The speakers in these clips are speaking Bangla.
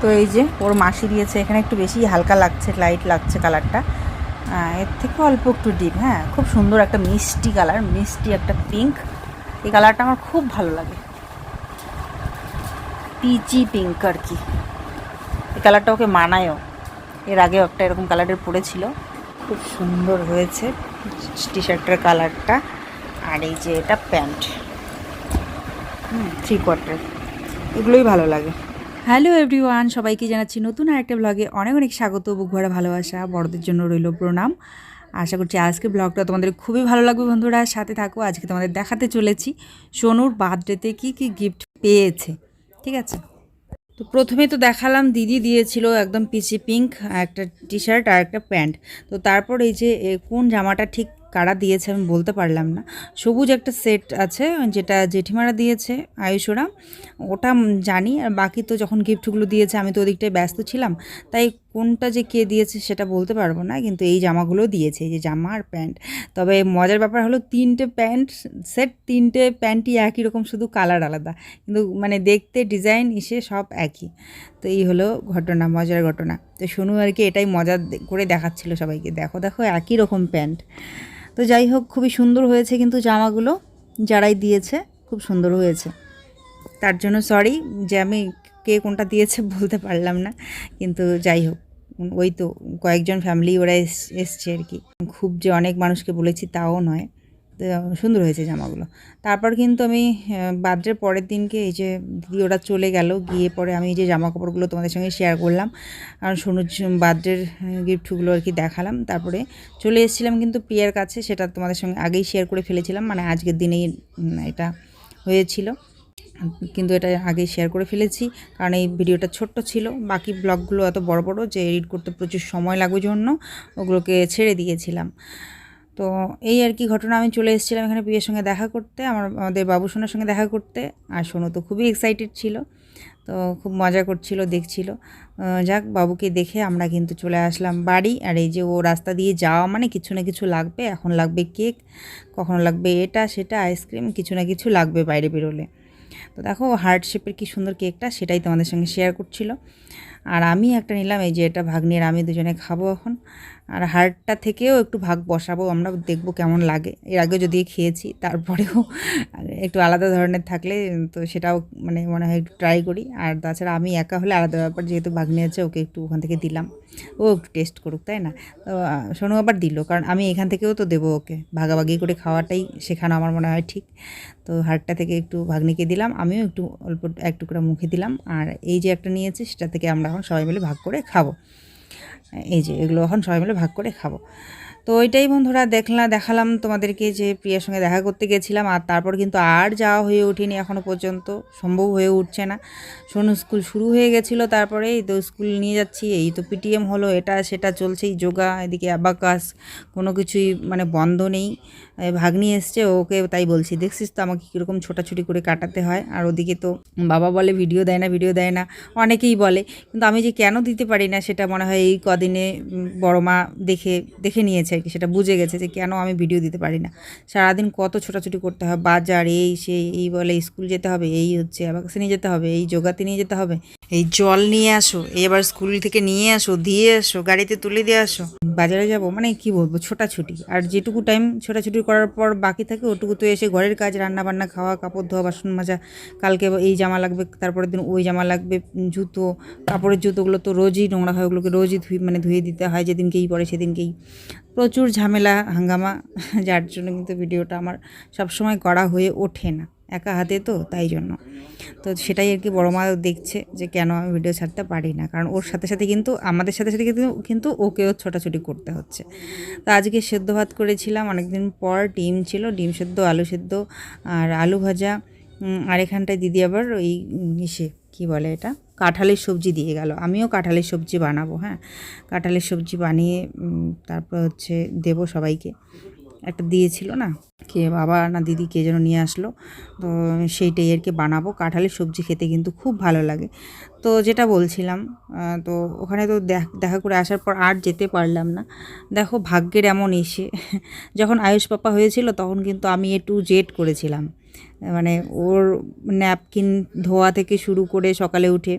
তো এই যে ওর মাসি দিয়েছে, এখানে একটু বেশি হালকা লাগছে লাইট লাগছে কালারটা এর থেকে অল্প একটু ডিপ হ্যাঁ খুব সুন্দর একটা মিষ্টি কালার মিষ্টি একটা পিঙ্ক এই কালারটা আমার খুব ভালো লাগে। পিচি পিঙ্ক আর কি। এই কালারটা ওকে মানায়ও। এর আগেও একটা এরকম কালারের পড়েছিল। খুব সুন্দর হয়েছে টি শার্টের কালারটা আর এই যে এটা প্যান্ট। হুম থ্রি কোয়ার্টার এগুলোই ভালো লাগে। হ্যালো এভরিওয়ান, সবাইকে জানাচ্ছি নতুন আরেকটা ব্লগে অনেক অনেক স্বাগত বুক ভরা ভালোবাসা, বড়দের জন্য রইল প্রণাম। আশা করছি আজকে ব্লগটা তোমাদের খুবই ভালো লাগবে বন্ধুরা। সাথে থাকো, আজকে তোমাদের দেখাতে চলেছি সোনুর বার্থডেতে কি কি গিফট পেয়েছে, ঠিক আছে? তো প্রথমে তো দেখালাম, দিদি দিয়েছিল একদম পিচি পিঙ্ক একটা টি শার্ট আর একটা প্যান্ট। তো তারপর এই যে কোন জামাটা ঠিক কারা দিয়েছে আমি বলতে পারলাম না। সবুজ একটা সেট আছে, যেটা জেঠিমারা দিয়েছে, আয়ুষরা। ওটা জানি, আর বাকি তো যখন গিফটগুলো দিয়েছে, আমি তো ওদিকটায় ব্যস্ত ছিলাম। তাই কোনটা যে কে দিয়েছে সেটা বলতে পারব না, কিন্তু এই জামাগুলো দিয়েছে, এই যে জামা আর প্যান্ট। তবে মজার ব্যাপার হলো, তিনটে প্যান্ট সেট, তিনটে প্যান্টই একই রকম, শুধু কালার আলাদা। কিন্তু মানে দেখতে, ডিজাইন এসে সব একই। তো এই হলো ঘটনা, মজার ঘটনা। তো শুনু আর কি এটাই মজা করে দেখাচ্ছিল সবাইকে। দেখো দেখো, একই রকম প্যান্ট। তো যাই হোক, খুবই সুন্দর হয়েছে কিন্তু জামাগুলো যারাই দিয়েছে, খুব সুন্দর হয়েছে। তার জন্য সরি যে আমি কে কোনটা দিয়েছে বলতে পারলাম না, কিন্তু যাই হোক, ওই তো কয়েকজন ফ্যামিলি ওরা এস- এসছে আর কি। খুব যে অনেক মানুষকে বলেছি তাও নয়। সুন্দর হয়েছে জামাগুলো। তারপর কিন্তু আমি বার্থডের পরের দিনকে এই যে দিদি ওরা চলে গেল, গিয়ে পরে আমি এই যে জামা কাপড়গুলো তোমাদের সঙ্গে শেয়ার করলাম। আর সোনুর বার্থডের গিফটগুলো আর কি দেখালাম। তারপরে চলে এসেছিলাম কিন্তু প্রিয়ার কাছে, সেটা তোমাদের সঙ্গে আগেই শেয়ার করে ফেলেছিলাম। মানে আজকের দিনেই এটা হয়েছিল। কিন্তু এটা আগে শেয়ার করে ফেলেছি। কারণ এই ভিডিওটা ছোট্ট ছিল। বাকি ব্লগগুলো এত বড় বড় যে এডিট করতে প্রচুর সময় লাগবে জন্য, ওগুলোকে ছেড়ে দিয়েছিলাম। তো এই আর কি ঘটনা, আমি চলে এসেছিলাম এখানে প্রিয়ের সঙ্গে দেখা করতে, আমার, আমাদের বাবু সোনার সঙ্গে দেখা করতে, আর সোনু তো খুবই এক্সাইটেড ছিল, তো খুব মজা করছিল, দেখছিল। যাক, বাবুকে দেখে আমরা কিন্তু চলে আসলাম বাড়ি, আর এই যে ও রাস্তা দিয়ে যাওয়া মানে কিছু না কিছু লাগবে, এখন লাগবে কেক, কখনো লাগবে এটা, সেটা, আইসক্রিম, কিছু না কিছু লাগবে বাইরে বেরোলে। তো দেখো হার্ট শেপের কি সুন্দর কেকটা, সেটাই তোমাদের সঙ্গে শেয়ার করছিল। আর আমি একটা নিলাম, এই যে এটা ভাগ্নের, আমি দুজনে খাব এখন। আর হার্টটা থেকেও একটু ভাগ বসাবো, আমরা দেখব কেমন লাগে। এর আগেও যদি খেয়েছি, তারপরেও একটু আলাদা ধরনের থাকলে তো সেটাও মানে মনে হয় একটু ট্রাই করি। আর তাছাড়া আমি একা হলে আলাদা ব্যাপার, যেহেতু ভাগ্নে আছে, ওকে একটু ওখান থেকে দিলাম। ও একটু টেস্ট করুক, তাই না? তো সোনু আবার দিল, কারণ আমি এখান থেকেও তো দেবো ওকে। ভাগাভাগি করে খাওয়াটাই শেখানো আমার মনে হয় ঠিক। তো হাড়টা থেকে একটু ভাগ্নিকে দিলাম, আমিও একটু অল্প এক টুকরা মুখে দিলাম। আর এই যে একটা নিয়েছি, সেটা থেকে আমরা এখন সবাই মিলে ভাগ করে খাব। এই যে এগুলো এখন সবাই মিলে ভাগ করে খাব। তো ওইটাই বন্ধুরা দেখলাম দেখালাম তোমাদেরকে যে প্রিয়ার সঙ্গে দেখা করতে গেছিলাম আর তারপর কিন্তু আর যাওয়া হয়ে ওঠেনি এখনও পর্যন্ত, সম্ভব হয়ে উঠছে না। সোনু স্কুল শুরু হয়ে গেছিল, তারপরে এই তো স্কুল নিয়ে যাচ্ছি, এই তো পিটিএম হলো, এটা সেটা চলছেই, যোগা, এদিকে অ্যাবাকাস, কোনো কিছুই মানে বন্ধ নেই। ভাগ্নি এসছে, ওকে তাই বলছি, দেখছিস তো আমাকে কীরকম ছোটাছুটি করে কাটাতে হয়? আর ওদিকে তো বাবা বলে, ভিডিও দেয় না, ভিডিও দেয় না। অনেকেই বলে, কিন্তু আমি যে কেন দিতে পারি না সেটা মনে হয় এই কদিনে বড় মা দেখে দেখে নিয়েছে। আর কি সেটা বুঝে গেছে যে কেন আমি ভিডিও দিতে পারি না। সারাদিন কত ছোটাছুটি করতে হয় বাজার এই সে এই বলে স্কুল যেতে হবে, এই হচ্ছে আবাকাসে নিয়ে যেতে হবে, এই যোগাতে নিয়ে যেতে হবে, এই জল নিয়ে আসো, এবার স্কুল থেকে নিয়ে আসো, দিয়ে আসো, গাড়িতে তুলে দিয়ে আসো। বাজারে যাব মানে কি বলব, ছোটাছুটি। আর যেটুকু টাইম ছোটাছুটি করার পর বাকি থাকে ওটুকু তো এসে ঘরের কাজ রান্না বান্না খাওয়া, কাপড় ধোয়া, বাসন মাজা, কালকে এই জামা লাগবে, তারপরের দিন ওই জামা লাগবে জুতো, কাপড়ের জুতোগুলো তো রোজই নোংরা হয়, ওগুলোকে রোজই ধুই মানে ধুয়ে দিতে হয়, যেদিনকেই পরে সেদিনকেই। প্রচুর ঝামেলা, হাঙ্গামা, যার জন্য কিন্তু ভিডিওটা আমার সবসময় করা হয়ে ওঠে না। একা হাতে তো, তাই জন্য। তো সেটাই আর কি বড় মা দেখছে যে কেন আমি ভিডিও ছাড়তে পারি না। কারণ ওর সাথে সাথে কিন্তু, আমাদের সাথে সাথে কিন্তু কিন্তু ওকেও ছোটাছুটি করতে হচ্ছে। তো আজকে সেদ্ধ ভাত করেছিলাম, অনেকদিন পর ডিম ছিল, ডিম সেদ্ধ, আলু সেদ্ধ আর আলু ভাজা। আর এখানটায় দিদি আবার ওই ইসে, কী বলে এটা? কাঁঠালের সবজি দিয়ে গেল। আমিও কাঁঠালের সবজি বানাবো হ্যাঁ। কাঁঠালের সবজি বানিয়ে তারপর হচ্ছে দেবো সবাইকে। একটা দিয়েছিল না, কে বাবা না দিদি কে যেন নিয়ে আসলো। তো সেইটাই আর কি বানাবো। কাঁঠালের সবজি খেতে কিন্তু খুব ভালো লাগে। তো যেটা বলছিলাম তো ওখানে তো দেখ- করে আসার পর আর যেতে পারলাম না। দেখো ভাগ্যের এমন এসে, যখন আয়ুষ পাপা হয়েছিল তখন কিন্তু আমি একটু জেট করেছিলাম। মানে ওর ন্যাপকিন ধোয়া থেকে শুরু করে সকালে উঠে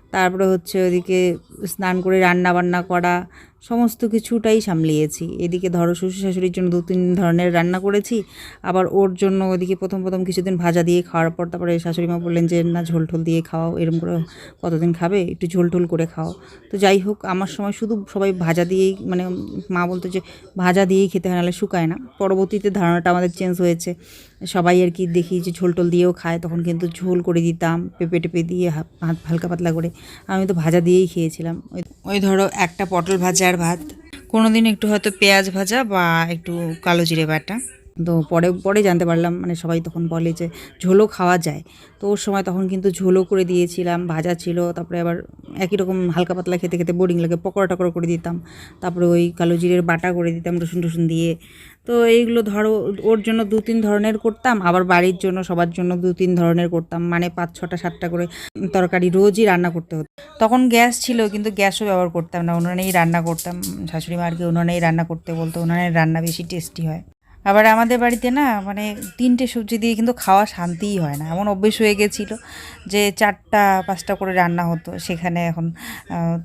তারপরে হচ্ছে ওদিকে স্নান করে রান্না বান্না করা, সমস্ত কিছুটাই সামলিয়েছি। এদিকে ধরো শ্বশুর শাশুড়ির জন্য দু তিন ধরনের রান্না করেছি, আবার ওর জন্য ওদিকে প্রথম প্রথম কিছুদিন ভাজা দিয়ে খাওয়ার পর তারপরে শাশুড়ি মা বললেন যে, না ঝোল ঠোল দিয়ে খাওয়াও এরম করে কতদিন খাবে, একটু ঝোল ঠোল করে খাও। তো যাই হোক, আমার সময় শুধু সবাই ভাজা দিয়েই মানে মা বলতো যে, ভাজা দিয়েই খেতে হয়, নাহলে শুকায় না। পরবর্তীতে ধারণাটা আমাদের চেঞ্জ হয়েছে। সবাই আর কি দেখি যে ঝোল টোল দিয়েও খায়, তখন কিন্তু ঝোল করে দিতাম পেঁপে টেপে দিয়ে হালকা পাতলা করে। আমি তো ভাজা দিয়েই খেয়েছিলাম। ওই ধরো একটা পটল ভাজা আর ভাত। কোনো দিন একটু হয়তো পেঁয়াজ ভাজা বা একটু কালো জিরে বাটা। তো পরে পরে জানতে পারলাম মানে সবাই তখন বলে যে ঝোলও খাওয়া যায়। তো ওর সময় তখন কিন্তু ঝোলও করে দিয়েছিলাম, ভাজা ছিল, তারপরে আবার একই রকম হালকা পাতলা খেতে খেতে বোরিং লাগে, পকোড়া টকোড়া করে দিতাম। তারপরে ওই কালো জিরের বাটা করে দিতাম, রসুন, টসুন দিয়ে। তো এইগুলো ধরো, ওর জন্য দু তিন ধরনের করতাম, আবার বাড়ির জন্য, সবার জন্য দু তিন ধরনের করতাম মানে পাঁচ, ছটা, সাতটা করে তরকারি রোজই রান্না করতে হতো। তখন গ্যাস ছিল, কিন্তু গ্যাসও ব্যবহার করতাম না, উনুনেই রান্না করতাম। শাশুড়ি মা আর কি উনুনেই রান্না করতে বলতো, উনুনের রান্না বেশি টেস্টি হয়। আবার আমাদের বাড়িতে না মানে তিনটে সবজি দিয়ে কিন্তু খাওয়া শান্তিই হয় না। এমন অভ্যেস হয়ে গেছিল যে চারটা, পাঁচটা করে রান্না হতো। সেখানে এখন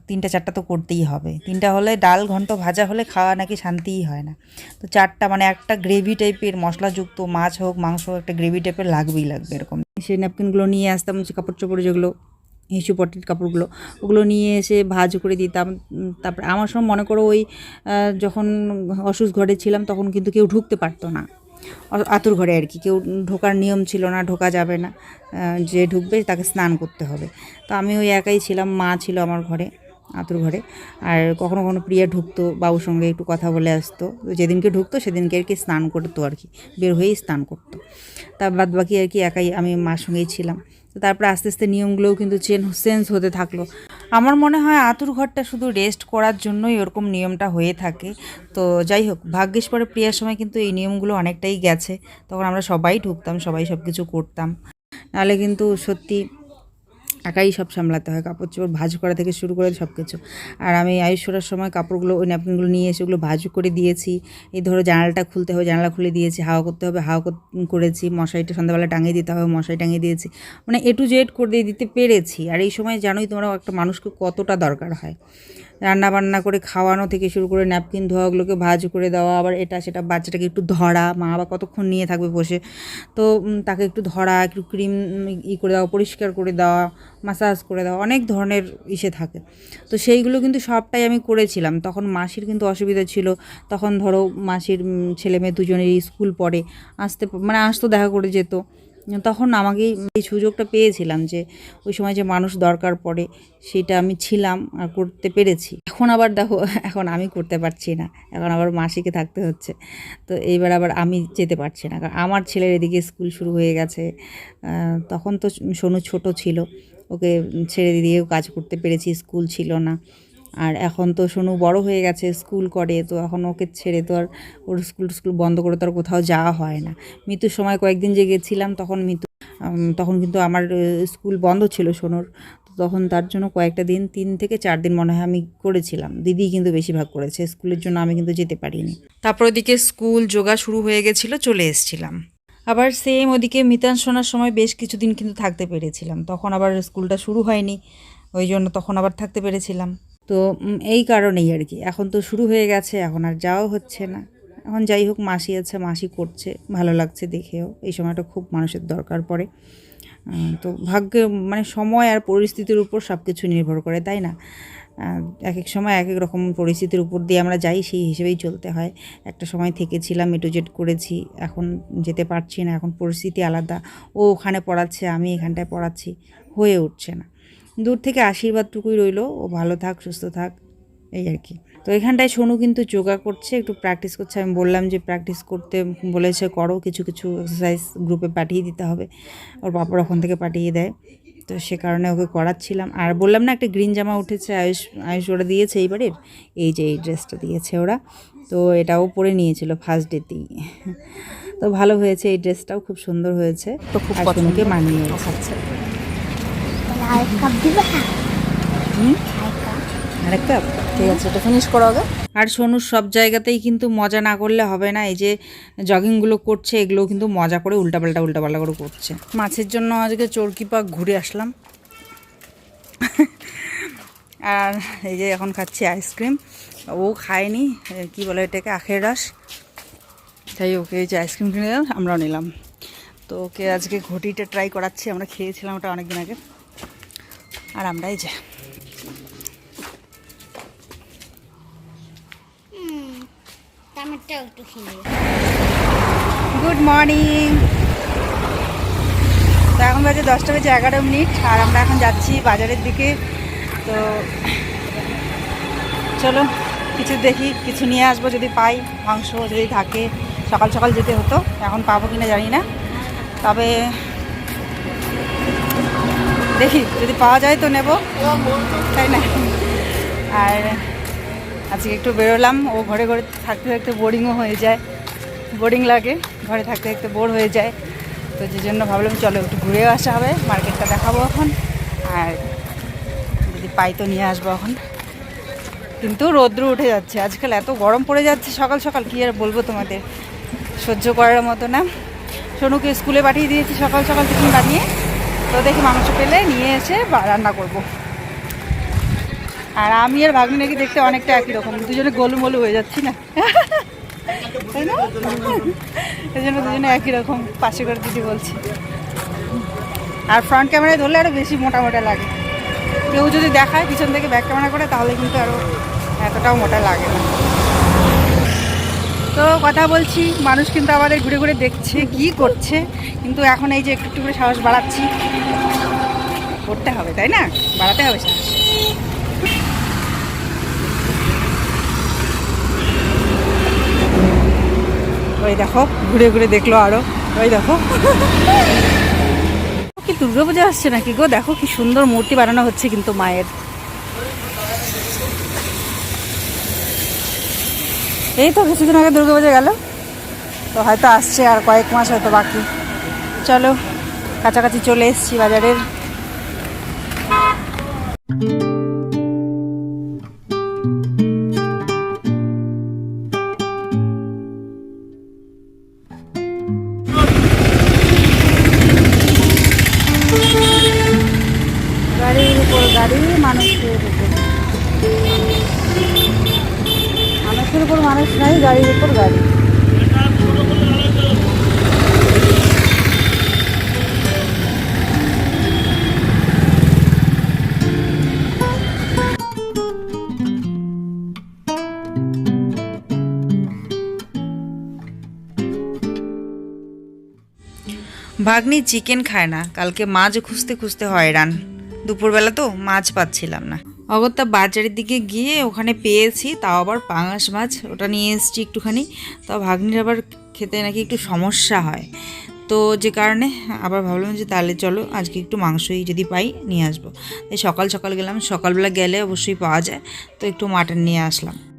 তিনটা, চারটা তো করতেই হবে। তিনটা হলে ডাল ঘন্ট ভাজা হলে খাওয়া নাকি শান্তিই হয় না। তো চারটা মানে একটা গ্রেভি টাইপের মশলাযুক্ত মাছ হোক, মাংস হোক, একটা গ্রেভি টাইপের লাগবেই লাগবে এরকম। সেই ন্যাপকিনগুলো নিয়ে আসতাম কাপড় চোপড় যেগুলো হিসু পটের কাপড়গুলো, ওগুলো নিয়ে এসে ভাজ করে দিতাম। তারপরে আমার সময় মনে করো ওই যখন অসুস্থ ঘরে ছিলাম তখন কিন্তু কেউ ঢুকতে পারতো না। আতুর ঘরে আর কি, কেউ ঢোকার নিয়ম ছিল না, ঢোকা যাবে না। যে ঢুকবে তাকে স্নান করতে হবে। তো আমি ওই একাই ছিলাম, মা ছিল আমার ঘরে, আতুর ঘরে। আর কখনো কখনো প্রিয়া ঢুকতো, বাবুর সঙ্গে একটু কথা বলে আসতো। যেদিনকে ঢুকতো সেদিনকে আর কি স্নান করতো আর কি, বের হয়েই স্নান করতো। তা বাদ বাকি আর কি একাই আমি মার সঙ্গেই ছিলাম। তারপরে আস্তে আস্তে নিয়মগুলোও কিন্তু চেঞ্জ চেঞ্জ হতে থাকল। আমার মনে হয় আতুর ঘরটা শুধু রেস্ট করার জন্যই ওরকম নিয়মটা হয়ে থাকে। তো যাই হোক ভাগ্যেশ পরে প্রিয়ার সময় কিন্তু এই নিয়মগুলো অনেকটাই গেছে। তখন আমরা সবাই ঢুকতাম, সবাই সব কিছু করতাম। নাহলে কিন্তু সত্যি একাই সব সামলাতে হয়, কাপড় চোপড় ভাজ করা থেকে শুরু করে সব কিছু আর আমি আয়ুষ করার সময় কাপড়গুলো, ওই ন্যাপকিনগুলো নিয়ে এসে ওগুলো ভাজ করে দিয়েছি। এই ধরো জানালাটা খুলতে হবে, জানালা খুলে দিয়েছি, হাওয়া করতে হবে, হাওয়া করেছি, মশারিটা সন্ধ্যাবেলা টাঙিয়ে দিতে হবে, মশারি টাঙিয়ে দিয়েছি। মানে এ টু জেড করে দিতে পেরেছি। আর এই সময় জানোই তোমরা একটা মানুষকে কতটা দরকার হয়। রান্না বান্না করে খাওয়ানো থেকে শুরু করে ন্যাপকিন ধোয়াগুলোকে ভাজ করে দেওয়া, আবার এটা সেটা বাচ্চাটাকে একটু ধরা, মা আবার কতক্ষণ নিয়ে থাকবে বসে। তো তাকে একটু ধরা, একটু ক্রিম ই করে দেওয়া, পরিষ্কার করে দেওয়া মাসাজ করে দেওয়া, অনেক ধরনের ইসে থাকে। তো সেইগুলো কিন্তু সবটাই আমি করেছিলাম। তখন মাসির কিন্তু অসুবিধা ছিল। তখন ধরো মাসির ছেলে মেয়ে দুজনেরই স্কুল পড়ে। আসতে মানে আসতো, দেখা করে যেত। তখন আমাকে এই সুযোগটা পেয়েছিলাম যে ওই সময় যে মানুষ দরকার পড়ে, সেটা আমি ছিলাম আর করতে পেরেছি। এখন আবার দেখো, এখন আমি করতে পারছি না, এখন আবার মাসিকে থাকতে হচ্ছে। তো এইবার আবার আমি যেতে পারছি না, কারণ আমার ছেলের এদিকে স্কুল শুরু হয়ে গেছে। তখন তো সোনু ছোট ছিল, ওকে ছেড়ে দিয়েও কাজ করতে পেরেছি, স্কুল ছিল না। আর এখন তো সোনু বড় হয়ে গেছে স্কুল করে তো এখন ওকে ছেড়ে তো আর ওর স্কুল স্কুল বন্ধ করে তো আর কোথাও যাওয়া হয় না। মৃত্যুর সময় কয়েকদিন যে গেছিলাম তখন মৃত্যু তখন কিন্তু আমার স্কুল বন্ধ ছিল সোনুর। তো তখন তার জন্য কয়েকটা দিন তিন থেকে চার দিন মনে হয় আমি করেছিলাম। দিদি কিন্তু বেশিরভাগ করেছে স্কুলের জন্য আমি কিন্তু যেতে পারিনি। তারপর ওদিকে স্কুল যোগা শুরু হয়ে গেছিল চলে এসেছিলাম। আবার সেম ওদিকে মিতান শোনার সময় বেশ কিছুদিন কিন্তু থাকতে পেরেছিলাম। তখন আবার স্কুলটা শুরু হয়নি ওই জন্য তখন আবার থাকতে পেরেছিলাম। তো এই কারণেই আর কি। এখন তো শুরু হয়ে গেছে, এখন আর যাওয়া হচ্ছে না। এখন যাই হোক, মাসি আছে, মাসি করছে, ভালো লাগছে দেখেও। এই সময়টা খুব মানুষের দরকার পড়ে। তো ভাগ্যে মানে সময় আর পরিস্থিতির উপর সব কিছু নির্ভর করে, তাই না? এক এক সময় এক এক রকম পরিস্থিতির উপর দিয়ে আমরা যাই, সেই হিসেবেই চলতে হয়। একটা সময় থেকেছিলাম এটু জেড করেছি, এখন যেতে পারছি না, এখন পরিস্থিতি আলাদা। ও ওখানে পড়াচ্ছে, আমি এখানটায় পড়াচ্ছি, হয়ে উঠছে না। দূর থেকে আশীর্বাদটুকুই রইল। ও ভালো থাক সুস্থ থাক এই আর কি। তো এখানটায় সোনু কিন্তু যোগা করছে একটু প্র্যাকটিস করছে। আমি বললাম যে প্র্যাকটিস করতে বলেছে করো কিছু কিছু এক্সারসাইজ গ্রুপে পাঠিয়ে দিতে হবে। ওর বাবার ওখান থেকে পাঠিয়ে দেয়। তো সে কারণে ওকে করাচ্ছিলাম। আর বললাম না একটা গ্রিন জামা উঠেছে আয়ুষ আয়ুষ ওরা দিয়েছে এইবারের। এই যে এই ড্রেসটা দিয়েছে ওরা। তো এটাও পরে নিয়েছিল ফার্স্ট ডেতেই তো ভালো হয়েছে এই ড্রেসটাও খুব সুন্দর হয়েছে। তো খুব মানিয়ে আচ্ছা। আরেক কাপ দিবে? হুম? আরেক কাপ? ঠিক আছে এটা ফিনিশ করো আগে। আর সোনুর সব জায়গাতেই কিন্তু মজা না করলে হবে না এই যে জগিংগুলো করছে এগুলো কিন্তু মজা করে উল্টাপাল্টা উল্টাপাল্টা করে করছে। মাছের জন্য আজকে চরকি পাক ঘুরে আসলাম। আর এই যে এখন খাচ্ছি আইসক্রিম ও খায়নি কি বলে এটাকে আখের রস। তাই ওকে এই যে আইসক্রিম কিনে দিলাম আমরাও নিলাম। তো ওকে আজকে ঘটিটা ট্রাই করাচ্ছি আমরা খেয়েছিলাম ওটা অনেকদিন আগে। আর আমরা এই যে। গুড মর্নিং তো এখন বাজে দশটা বেজে এগারো মিনিট আর আমরা এখন যাচ্ছি বাজারের দিকে। তো চলো কিছু দেখি কিছু নিয়ে আসব যদি পাই মাংস যদি থাকে সকাল সকাল যেতে হতো এখন পাবো কিনা জানি না। তবে দেখি, যদি পাওয়া যায় তো নেব। তাই না? আর আজকে একটু বেরোলাম, ও ঘরে ঘরে থাকতে থাকতে বোরিংও হয়ে যায়। বোরিং লাগে, ঘরে থাকতে থাকতে বোর হয়ে যায়। তো যে জন্য ভাবলাম, চলো একটু ঘুরেও আসা হবে মার্কেটটা দেখাবো এখন। আর যদি পাই তো নিয়ে আসব এখন। কিন্তু রৌদ্র উঠে যাচ্ছে, আজকাল এত গরম পড়ে যাচ্ছে, সকাল সকাল, কী আর বলব তোমাদের? সহ্য করার মতো না। সোনুকে স্কুলে পাঠিয়ে দিয়েছি সকাল সকাল টিফিন বানিয়ে। তো দেখি মাংস পেলে নিয়ে এসে রান্না করব। আর আমি আর ভাগ্নি নাকি দেখতে অনেকটা একই রকম। দুজনে গোলুমলু হয়ে যাচ্ছি না। তাই না? এই জন্য দুজনে একই রকম পাশে করে দিদি বলছি। আর ফ্রন্ট ক্যামেরায় ধরলে আরও বেশি মোটা মোটা লাগে। কেউ যদি দেখায়, পিছন থেকে ব্যাক ক্যামেরা করে, তাহলে কিন্তু আরও এতটাও মোটা লাগে না। তো কথা বলছি, মানুষ কিন্তু আমাদের ঘুরে ঘুরে দেখছে কি করছে, কিন্তু এখন এই যে একটু একটু করে সাহস বাড়াচ্ছি, করতে হবে, তাই না? বাড়াতে হবে সাহস। ওই দেখো, ঘুরে ঘুরে দেখল আরও, ওই দেখো। কি দুর্গা পূজা আসছে নাকি গো? দেখো কি সুন্দর মূর্তি বানানো হচ্ছে কিন্তু মায়ের। এই তো কিছুদিন আগে দুর্গা পূজা গেল। তো হয়তো আসছে আর কয়েক মাস হয়তো বাকি। চলো, কাছাকাছি চলে এসছি বাজারের। ভাগ্নি চিকেন খায় না। কালকে মাছ খুঁজতে খুঁজতে হয়রান। দুপুরবেলা তো মাছ পাচ্ছিলাম না। অগত্যা বাজারের দিকে গিয়ে ওখানে পেয়েছি, তাও আবার পাঙাশ মাছ। ওটা নিয়ে এসেছি একটুখানি। তাও ভাগ্নির আবার খেতে নাকি একটু সমস্যা হয়। তো যে কারণে আবার ভাবলাম যে তাহলে চলো, আজকে একটু মাংসই যদি পাই নিয়ে আসব। তাই সকাল সকাল গেলাম। সকালবেলা গেলে অবশ্যই পাওয়া যায়। তো একটু মাটন নিয়ে আসলাম।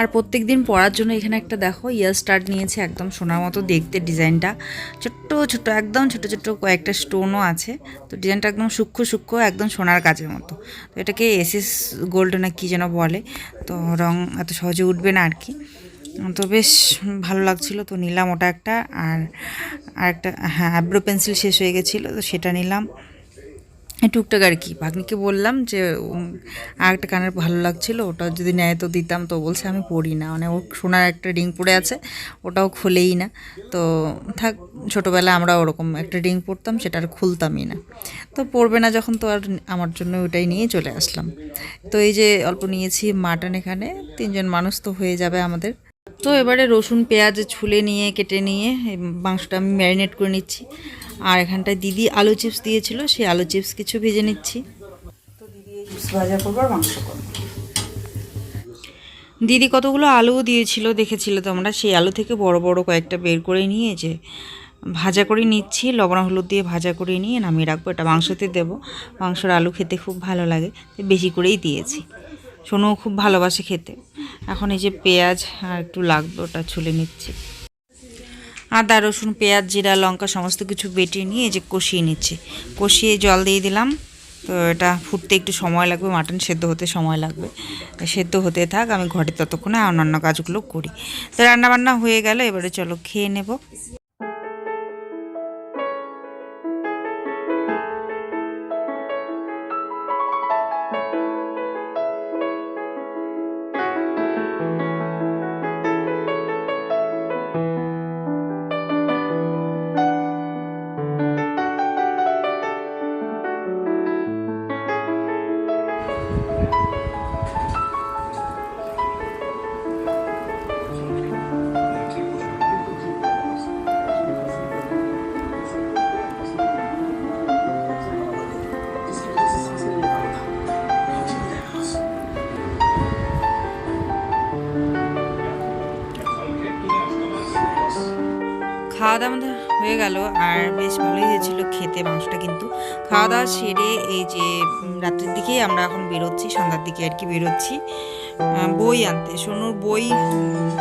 আর প্রত্যেক দিন পরার জন্য এখানে একটা দেখো ইয়ার স্টার্ট নিয়েছে, একদম সোনার মতো দেখতে ডিজাইনটা। ছোট্ট ছোট্ট, একদম ছোট ছোট কয়েকটা স্টোনও আছে। তো ডিজাইনটা একদম সূক্ষ্ম সূক্ষ্ম, একদম সোনার কাজের মতো। তো এটাকে এসএস গোল্ড না কী যেন বলে। তো রং এত সহজে উঠবে না আর কি তো বেশ ভালো লাগছিল, তো নিলাম ওটা একটা। আর আরেকটা হ্যাঁ আইব্রো পেন্সিল শেষ হয়ে গেছিল, তো সেটা নিলাম। টুকটাক আর কি। ভাগ্নিকে বললাম যে আর একটা কানের ভালো লাগছিল, ওটা যদি নেয় তো দিতাম। তো বলছে, আমি পড়ি না। মানে ও সোনার একটা রিং পড়ে আছে, ওটাও খুলেই না। তো থাক, ছোটোবেলায় আমরা ওরকম একটা রিং পরতাম, সেটা আর খুলতামই না। তো পড়বে না যখন তো আর আমার জন্য ওটাই নিয়ে চলে আসলাম। তো এই যে অল্প নিয়েছি মাটন এখানে, তিনজন মানুষ তো হয়ে যাবে আমাদের। তো এবারে রসুন পেঁয়াজ ছুলে নিয়ে কেটে নিয়ে মাংসটা আমি ম্যারিনেট করে নিচ্ছি। আর এখানটায় দিদি আলু চিপস দিয়েছিল সেই আলু চিপস কিছু ভেজে নিচ্ছি। তো দিদি চিপস ভাজা করব মাংস করব। দিদি কতগুলো আলুও দিয়েছিল দেখেছিল তোমরা? সেই আলু থেকে বড় বড় কয়েকটা বের করে নিয়ে যে ভাজা করে নিচ্ছি লবণ হলুদ দিয়ে ভাজা করে নিয়ে নামিয়ে রাখব। এটা মাংসতে দেবো। মাংসর আলু খেতে খুব ভালো লাগে বেশি করেই দিয়েছি। সোনুও খুব ভালোবাসে খেতে। এখন এই যে পেঁয়াজ আর একটু লাগবে, ওটা ছুলে নিচ্ছি। আদা, রসুন, পেঁয়াজ, জিরা, লঙ্কা সমস্ত কিছু বেটে নিয়ে এই যে কষিয়ে নিচ্ছি। কষিয়ে জল দিয়ে দিলাম। তো এটা ফুটতে একটু সময় লাগবে, মাটন সেদ্ধ হতে সময় লাগবে। সেদ্ধ হতে থাক, আমি ঘরে ততক্ষণে অন্যান্য কাজগুলো করি। তো রান্নাবান্না হয়ে গেল, এবারে চলো খেয়ে নেব। খাওয়া দাওয়া হয়ে গেল আর বেশ ভালোই হয়েছিল খেতে, মাংসটা কিন্তু। খাওয়া দাওয়া সেরে এই যে রাত্রের দিকেই আমরা এখন বেরোচ্ছি, সন্ধ্যার দিকে আর কি বেরোচ্ছি। বই আনতে। সোনুর বই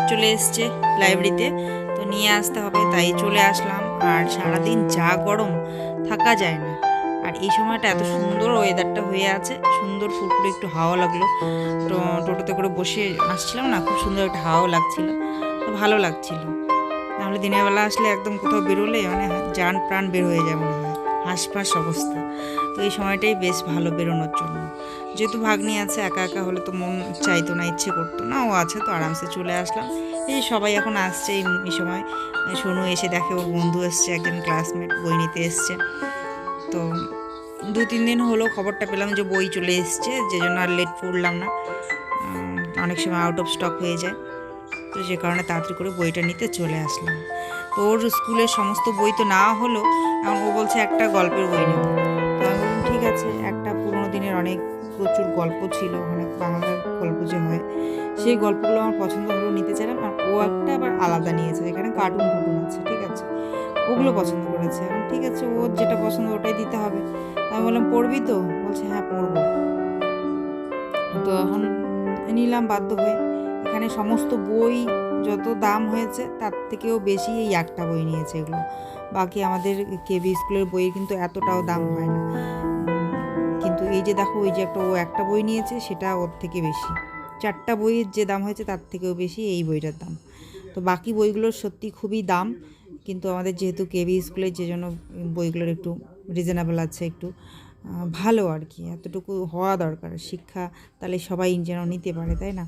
চলে এসছে লাইব্রেরিতে। তো নিয়ে আসতে হবে, তাই চলে আসলাম। আর সারাদিন যা গরম, থাকা যায় না। আর এই সময়টা এত সুন্দর ওয়েদারটা হয়ে আছে, সুন্দর ফুটফুটে একটু হাওয়া লাগল। তো টোটোতে করে বসে আসছিলাম না, খুব সুন্দর একটা হাওয়া লাগছিল। তো ভালো লাগছিল। নাহলে দিনের বেলা আসলে একদম কোথাও বেরোলে মানে যান প্রাণ বের হয়ে যায় মনে হয়। হাঁসফাঁস অবস্থা। তো এই সময়টাই বেশ ভালো বেরোনোর জন্য। যেহেতু ভাগ্নি আছে, একা একা হলে তো মন চাইতো না, ইচ্ছে করতো না। ও আছে তো, আরামসে চলে আসলাম। এই সবাই এখন আসছে এই এই সময়। সোনু এসে দেখে, ওর বন্ধু এসছে, একজন ক্লাসমেট বই নিতে এসছে। তো দু, তিন দিন হলো খবরটা পেলাম যে বই চলে এসছে যে জন্য আর লেট পড়লাম না। অনেক সময় আউট অফ স্টক হয়ে যায়। তো যে কারণে তাড়াতাড়ি করে বইটা নিতে চলে আসলাম। তো ওর স্কুলের সমস্ত বই তো না হলো, এখন ও বলছে একটা গল্পের বই নেব। তো আমি বললাম, ঠিক আছে, একটা পুরোনো দিনের অনেক প্রচুর গল্প ছিল, অনেক বাংলার গল্প যে হয়, সেই গল্পগুলো আমার পছন্দ হলো নিতে চাইলাম, আর ও একটা আবার আলাদা নিয়েছে, যেখানে কার্টুন কুটুন আছে, ঠিক আছে, ওগুলো পছন্দ করেছে। ঠিক আছে ওর যেটা পছন্দ ওটাই দিতে হবে। আমি বললাম, পড়বি তো? বলছে হ্যাঁ পড়ব। তো এখন নিলাম বাধ্য হয়ে। এখানে সমস্ত বই যত দাম হয়েছে, তার থেকেও বেশি এই একটা বই নিয়েছে এগুলো। বাকি আমাদের কেবি স্কুলের বইয়ের কিন্তু এতটাও দাম হয় না। কিন্তু এই যে দেখো, ওই যে একটা ও একটা বই নিয়েছে, সেটা ওর থেকে বেশি। চারটা বইয়ের যে দাম হয়েছে, তার থেকেও বেশি এই বইটার দাম। তো বাকি বইগুলোর সত্যি খুবই দাম, কিন্তু আমাদের যেহেতু কেবি স্কুলের যে জন্য বইগুলোর একটু রিজনেবল আছে, একটু ভালো আর কি, এতটুকু হওয়া দরকার। শিক্ষা তাহলে সবাই যেন নিতে পারে, তাই না?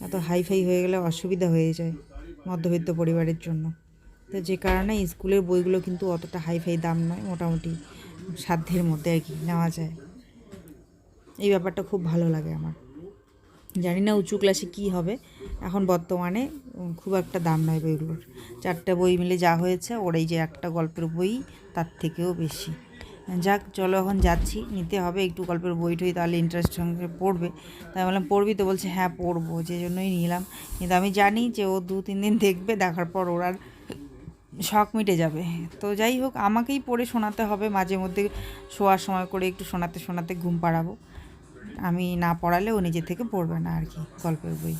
এত হাইফাই হয়ে গেলে অসুবিধা হয়ে যায় মধ্যবিত্ত পরিবারের জন্য। তো যে কারণে স্কুলের বইগুলো কিন্তু অতটা হাইফাই দাম নয়, মোটামুটি সাধ্যের মধ্যে আর কি নেওয়া যায়। এই ব্যাপারটা খুব ভালো লাগে আমার। জানি না উঁচু ক্লাসে কী হবে, এখন বর্তমানে খুব একটা দাম নয় বইগুলোর। চারটে বই মিলে যা হয়েছে ওরাই যে একটা গল্পের বই, তার থেকেও বেশি। যাক, চলো এখন যাচ্ছি। নিতে হবে, একটু গল্পের বই টই তাহলে ইন্টারেস্ট সঙ্গে পড়বে। তাই বললাম, পড়বি তো? বলছে হ্যাঁ পড়ব, যে জন্যই নিলাম। কিন্তু আমি জানি যে ও দু, তিন দিন দেখবে, দেখার পর ওর আর শখ মিটে যাবে। তো যাই হোক, আমাকেই পড়ে শোনাতে হবে, মাঝে মধ্যে শোয়ার সময় করে একটু শোনাতে শোনাতে ঘুম পাড়াবো। আমি না পড়ালে ও নিজে থেকে পড়বে না আর কি, গল্পের বই।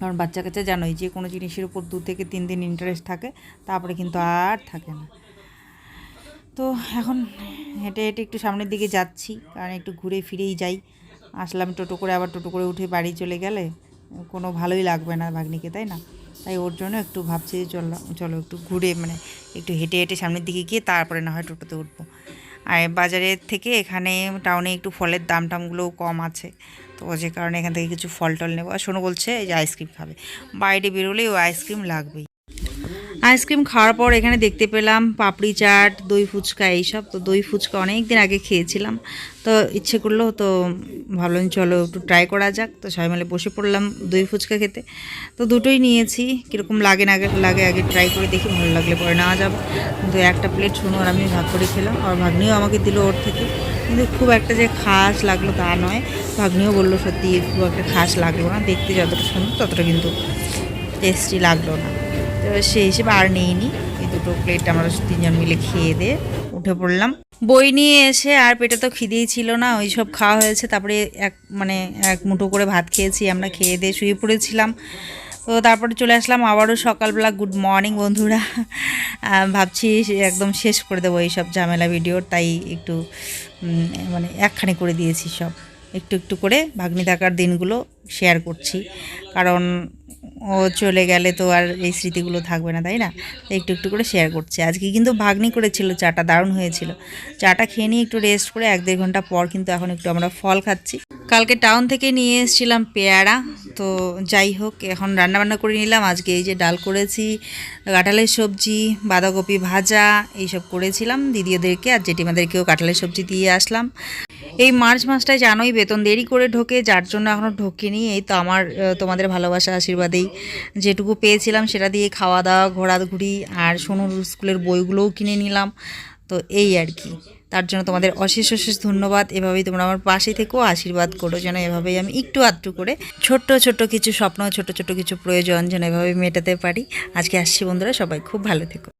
কারণ বাচ্চা কাচ্চা জানোই, যে কোনো জিনিসের উপর দু থেকে তিন দিন ইন্টারেস্ট থাকে, তারপরে কিন্তু আর থাকে না। তো এখন হেঁটে হেঁটে একটু সামনের দিকে যাচ্ছি, কারণ একটু ঘুরে ফিরেই যাই। আসলাম টোটো করে, আবার টোটো করে উঠে বাড়ি চলে গেলে কোনো ভালোই লাগবে না ভাগ্নিকে, তাই না? তাই ওর জন্য একটু ভাবছি যে চলো একটু ঘুরে মানে একটু হেঁটে হেঁটে সামনের দিকে গিয়ে তারপরে না হয় টোটোতে উঠবো। আর বাজারের থেকে এখানে টাউনে একটু ফলের দাম টামগুলোও কম আছে, তো যে কারণে এখান থেকে কিছু ফল টল নেব। আর শোনো বলছে এই যে আইসক্রিম খাবে। বাইরে বেরোলেই ও আইসক্রিম লাগবেই। আইসক্রিম খাওয়ার পর এখানে দেখতে পেলাম পাপড়ি চাট, দই ফুচকা এইসব। তো দই ফুচকা অনেক দিন আগে খেয়েছিলাম। তো ইচ্ছে করল তো ভাবলাম চলো একটু ট্রাই করা যাক। তো সবাই মিলে বসে পড়লাম দই ফুচকা খেতে। তো দুটোই নিয়েছি। কীরকম লাগে না লাগে আগে ট্রাই করে দেখি, ভালো লাগলে পরে নেওয়া যাবে। কিন্তু একটা প্লেট শুনো আর আমি ভাগ করে খেলাম। আর ভাগ্নিও আমাকে দিল ওর থেকে। কিন্তু খুব একটা যে খাস লাগল তা নয়। ভাগ্নিও বলল সত্যি খুব একটা খাস লাগল না। দেখতে যতটা সুন্দর ততটা কিন্তু টেস্টি লাগল না। তো সেই হিসেবে আর নিইনি। এই দুটো প্লেট আমরা তিনজন মিলে খেয়ে দিয়ে উঠে পড়লাম। বই নিয়ে এসে আর পেটে তো খিদেই ছিল না, ওই সব খাওয়া হয়েছে। তারপরে এক মানে এক মুঠো করে ভাত খেয়েছি, আমরা খেয়ে দিয়ে শুয়ে পড়েছিলাম। তো তারপরে চলে আসলাম আবারও সকালবেলা গুড মর্নিং বন্ধুরা। ভাবছি একদম শেষ করে দেবো এইসব ঝামেলা ভিডিওর তাই একটু মানে একখানে করে দিয়েছি সব। একটু একটু করে ভাগ্নি থাকার দিনগুলো শেয়ার করছি। কারণ ও চলে গেলে তো আর এই স্মৃতিগুলো থাকবে না, তাই না? একটু একটু করে শেয়ার করছে। আজকে কিন্তু ভাগ্নি করেছিল, চাটা দারুণ হয়েছিল। চাটা খেয়ে নিয়ে একটু রেস্ট করে এক দেড় ঘণ্টা পর কিন্তু এখন একটু আমরা ফল খাচ্ছি। কালকে টাউন থেকে নিয়ে এসেছিলাম পেয়ারা, তো যাই হোক, এখন রান্নাবান্না করে নিলাম। আজকে এই যে ডাল করেছি, কাঁঠালের সবজি, বাঁধাকপি ভাজা, এইসব করেছিলাম দিদিওদেরকে আর জেঠিমাদেরকেও কাঁঠালের সবজি দিয়ে আসলাম। এই মার্চ মাসটায় জানোই বেতন দেরি করে ঢোকে, যার জন্য এখনও ঢোকেনি। এই তো আমার তোমাদের ভালোবাসা আশীর্বাদেই যেটুকু পেয়েছিলাম সেটা দিয়ে খাওয়া দাওয়া, ঘোরাঘুরি আর সোনুর স্কুলের বইগুলোও কিনে নিলাম। তো এই আর কি। তার জন্য তোমাদের অশেষ অশেষ ধন্যবাদ। এভাবেই তোমরা আমার পাশে থেকেও আশীর্বাদ করো যেন এভাবেই আমি একটু আধটু করে ছোট্ট ছোট্ট কিছু স্বপ্ন ছোট ছোট কিছু প্রয়োজন যেন এভাবে মেটাতে পারি। আজকে আসছি বন্ধুরা, সবাই খুব ভালো থেকো।